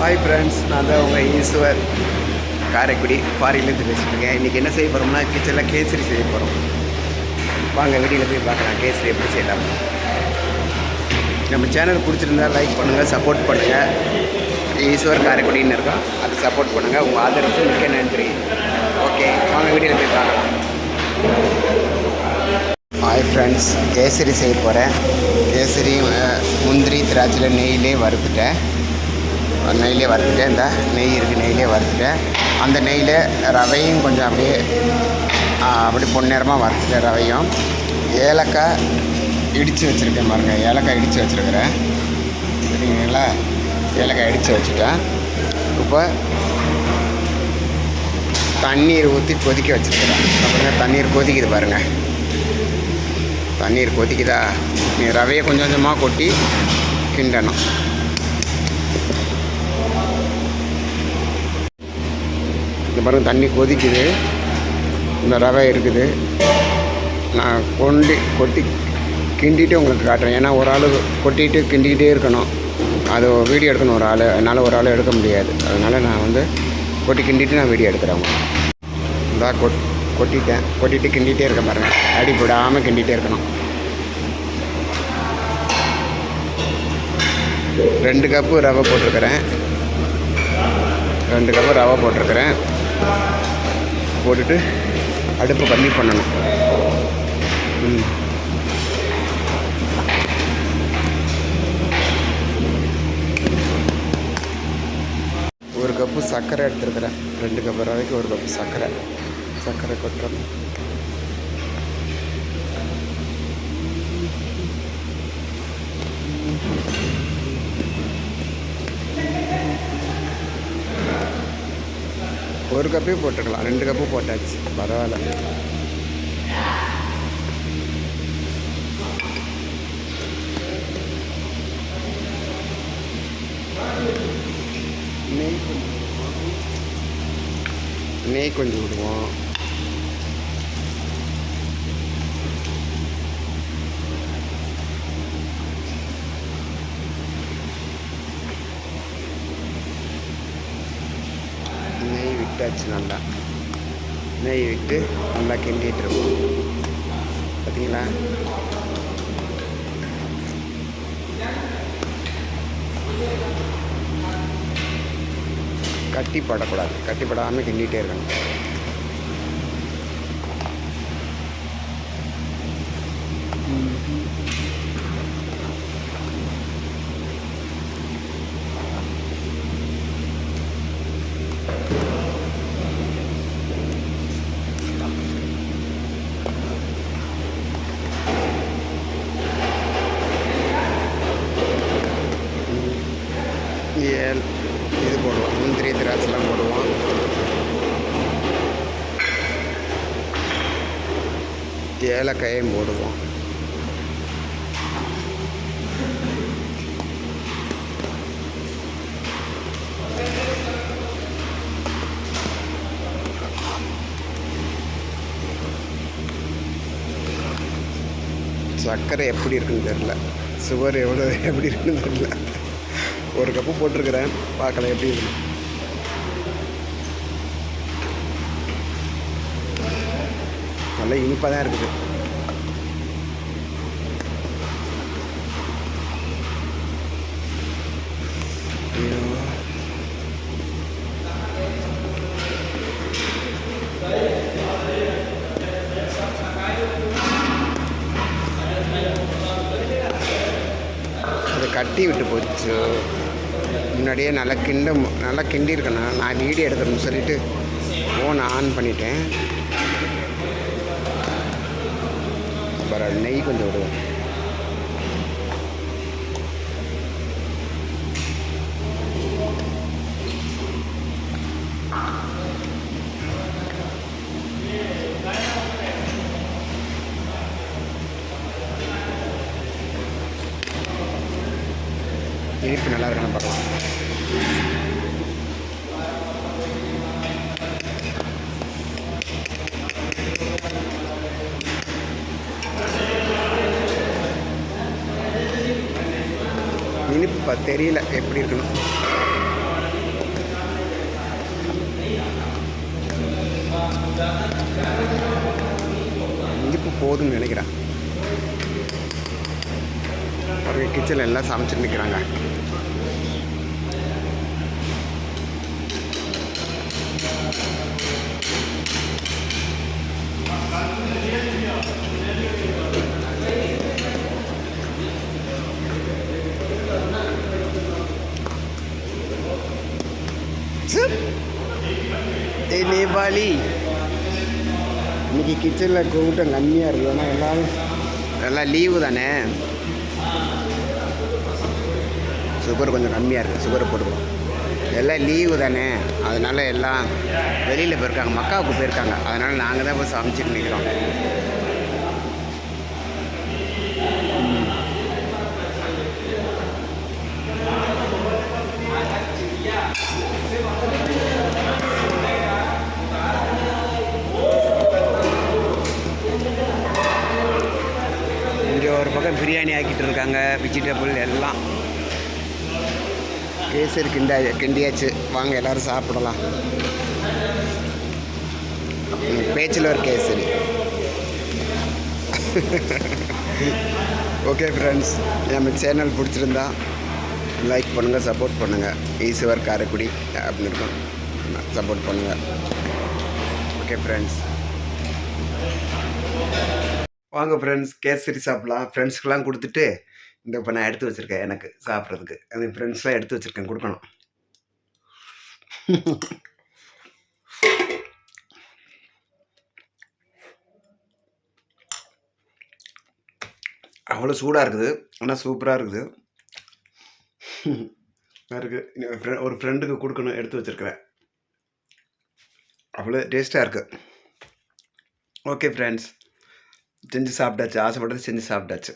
Hi friends நான் தான் உங்கள் ஈஸ்வர். காரைக்குடி ஃபாரின்லேருந்து பேசிட்டுருக்கேன். இன்றைக்கி என்ன செய்ய போகிறோம்னா கிச்சனில் கேசரி செய்ய போகிறோம் வாங்க வீடியோவில் போய் பார்க்கலாம். கேசரி எப்படி செய்யலாம். நம்ம சேனல் பிடிச்சிருந்தா லைக் பண்ணுங்கள் சப்போர்ட் பண்ணுங்கள் ஈஸ்வர் காரைக்குடின்னு இருக்கோம். அது சப்போர்ட் பண்ணுங்கள் உங்கள் ஆதரவுக்கு மிக்க நன்றி. ஓகே வாங்க வீடியோவில் போய் பார்க்கலாம். ஹாய் ஃப்ரெண்ட்ஸ் கேசரி செய்ய போகிறேன் கேசரி முந்திரி திராட்சையில் நெய்யிலே வறுத்துட்டேன். நெய்யிலே வறுத்துட்டேன். இந்த நெய் இருக்குது நெய்யிலே வறுத்துட்டேன். அந்த நெய்யில் ரவையும் கொஞ்சம் அப்படியே அப்படி பொன்னேரமாக வறுத்துட்டேன் ரவையும். ஏலக்காய் இடித்து வச்சுருக்கேன் பாருங்கள் ஏலக்காய் இடித்து வச்சுருக்கிறேன். சரிங்களா? ஏலக்காய் இடித்து வச்சுட்டேன். இப்போ தண்ணீர் ஊற்றி கொதிக்க வச்சுருக்கிறேன். அப்புறம் தண்ணீர் கொதிக்குது பாருங்கள் தண்ணீர் கொதிக்குதா? நீ ரவையை கொஞ்சம் கொஞ்சமாக கொட்டி கிண்டணும். இந்த பாருங்க தண்ணி கொதிக்குது. இந்த ரவை இருக்குது. நான் கொண்டு கொட்டி கிண்டிட்டு உங்களுக்கு காட்டுறேன். ஏன்னா ஒரு ஆள் கொட்டிட்டு கிண்டிக்கிட்டே இருக்கணும். அது வீடியோ எடுக்கணும் ஒரு ஆள். என்னால் ஒரு ஆள் எடுக்க முடியாது. அதனால் நான் வந்து கொட்டி கிண்டிட்டு நான் வீடியோ எடுக்கிறேன் உங்களுக்கு. இந்தா கொட் கொட்டிட்டேன். கொட்டிட்டு கிண்டிகிட்டே இருக்க பாருங்கள் அடி போடாமல் கிண்டிகிட்டே இருக்கணும். ரெண்டு கப்பு ரவை போட்டிருக்கிறேன். ரெண்டு கப்பு ரவை போட்டிருக்கிறேன். போட்டுட்டு அடுப்பு கம்மி பண்ணணும். ம். ஒரு கப்பு சர்க்கரை எடுத்துருக்குறேன். ரெண்டு கப்பு ரவைக்கு ஒரு கப்பு சர்க்கரை. சர்க்கரை கொட்டுறோம். ஒரு கப்பே போட்டுக்கலாம். ரெண்டு கப்பு போட்டாச்சு. பரவாயில்ல. நெய் கொஞ்சம் நெய் கொஞ்சம் விடுவோம் நெய் விட்டாச்சு நல்லா. நெய் விட்டு நல்லா கிண்டிகிட்டு இருக்கோம் பார்த்தீங்களா கட்டி படக்கூடாது. கட்டி படாமல் கிண்டிகிட்டே இருக்கணும். முந்திரி போடுவோம். ஏலக்காயும் போடுவோம். சர்க்கரை எப்படி இருக்குன்னு தெரில சுகர் எவ்வளோ எப்படி இருக்குன்னு தெரில ஒரு கப்பு போட்டிருக்கிறேன். பார்க்கலாம் எப்படி இருக்கு. நல்ல இனிப்பாக தான் இருக்குது. அது கட்டி விட்டு போச்சு. முன்னாடியே நல்லா கிண்ட நல்லா கிண்டி நான் வீடியோ எடுக்கணும்னு சொல்லிட்டு ஃபோனை ஆன் பண்ணிட்டேன். பரவாயில்ல நெய் கொஞ்சம் விடுவோம் இனிப்பு நல்லா இருக்கான்னு பார்க்கலாம். இனிப்பு தெரியல எப்படி இருக்கணும் இனிப்பு போதும்னு நினைக்கிறேன். பாருங்கள் கிச்சனில் எல்லாம் சமைச்சிட்டு நிற்கிறாங்க நேபாளி இன்னைக்கு கிச்சனில் கூட்டம் கம்மியாக இருக்குது ஏன்னா எல்லாரும் எல்லாம் லீவு தானே? சுகர் கொஞ்சம் கம்மியாக இருக்குது சுகரை போட்டுக்கணும். எல்லாம் லீவு தானே? அதனால் எல்லாம் வெளியில் போயிருக்காங்க. மக்காவுக்கு போயிருக்காங்க. அதனால் நாங்கள் தான் போய் சமைச்சிட்டு நிற்கிறோம் ஆக்கிட்டு இருக்காங்க வெஜிடபிள் எல்லாம். கேசரி கிண்டா கிண்டியாச்சு. வாங்க எல்லாரும் சாப்பிடலாம். பேச்சில் ஒரு கேசரி ஓகே ஃப்ரெண்ட்ஸ் நம்ம சேனல் பிடிச்சிருந்தா லைக் பண்ணுங்கள் சப்போர்ட் பண்ணுங்கள் ஈஸ்வர் காரைக்குடி அப்படின்னு இருக்கும். சப்போர்ட் பண்ணுங்கள் ஓகே ஃப்ரெண்ட்ஸ் வாங்க ஃப்ரெண்ட்ஸ் கேசரி சாப்பிட்லாம். ஃப்ரெண்ட்ஸ்க்கெலாம் கொடுத்துட்டு இந்த இப்போ நான் எடுத்து வச்சுருக்கேன் எனக்கு சாப்பிட்றதுக்கு. அது ஃப்ரெண்ட்ஸ்லாம் எடுத்து வச்சுருக்கேன் கொடுக்கணும். அவ்வளோ சூடாக இருக்குது. ஆனால் சூப்பராக இருக்குது. இருக்குது ஒரு ஃப்ரெண்டுக்கு கொடுக்கணும் எடுத்து வச்சுருக்கிறேன். அவ்வளோ டேஸ்ட்டாக இருக்குது ஓகே ஃப்ரெண்ட்ஸ் செஞ்சு சாப்பிட்டாச்சு ஆசைப்பட்டது செஞ்சு சாப்பிட்டாச்சு.